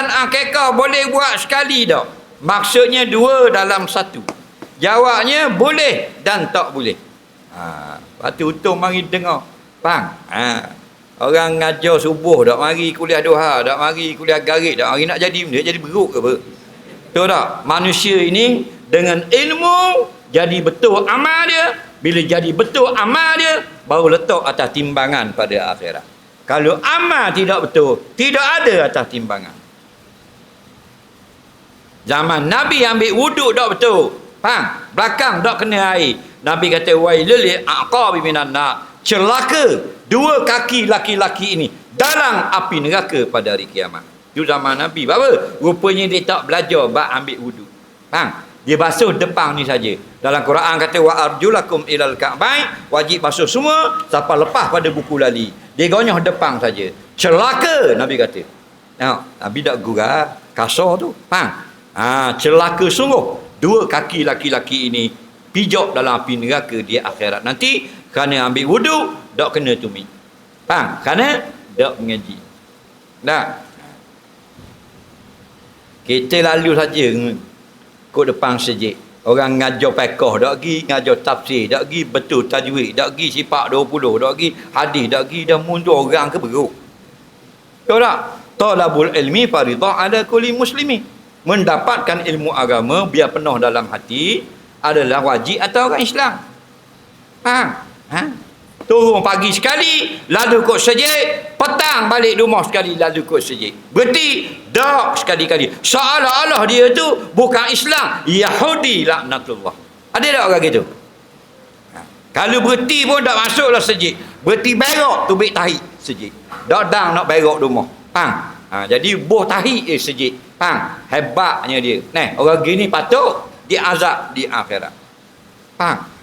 Soalan akikah boleh buat sekali tak? Maksudnya dua dalam satu. Jawabnya boleh dan tak boleh. Ha, lepas tu untung mari dengar. Faham? Ha. Orang ngajar subuh tak mari kuliah duha, tak mari kuliah garik, tak mari nak jadi benda, jadi beruk ke apa? Tahu tak? Manusia ini dengan ilmu jadi betul amal dia. Bila jadi betul amal dia, baru letak atas timbangan pada akhirat. Kalau amal tidak betul, tidak ada atas timbangan. Zaman Nabi ambil wuduk tak betul. Faham? Belakang tak kena air. Nabi kata, Wailul aqabi minan. Celaka dua kaki laki-laki ini dalam api neraka pada hari kiamat. Itu zaman Nabi. Apa? Rupanya dia tak belajar bab ambil wuduk. Faham? Dia basuh depan ni saja. Dalam Quran kata wa arjulakum ilal ka'bain wajib basuh semua sampai lepas pada buku lali. Dia gonyah depan saja. Celaka Nabi kata. Tengok, Nabi tak gurau kasar tu. Faham? Ha, celaka sungguh dua kaki laki-laki ini pijak dalam api neraka di akhirat nanti kerana ambil wuduk tak kena tumi. Faham? Kerana tak mengaji. Tak? Kita lalu saja kod depan sejik. Orang ngajar pekoh tak pergi, ngajar tafsir tak pergi, betul tajwid tak pergi, sifat 20 tak pergi, hadis tak pergi, dah mundur orang ke beruk. Tahu tak? Talabul ilmi faridah ala kulli muslimi. Mendapatkan ilmu agama biar penuh dalam hati adalah wajib atau orang Islam. Ha? Ha? Turun pagi sekali, lalu kot sejik, petang balik rumah sekali, lalu kot sejik. Berarti, dak sekali-kali. Seolah-olah dia tu bukan Islam, Yahudi laknatullah. Ada tak orang gitu? Ha. Kalau berhenti pun tak masuklah sejik. Berhenti berok tu baik tahi sejik. Dak dang nak berok rumah. Ha. Ha. Jadi boh tahi eh sejik. Ha. Hebatnya dia. Nah, orang gini patut diazab di akhirat. Faham?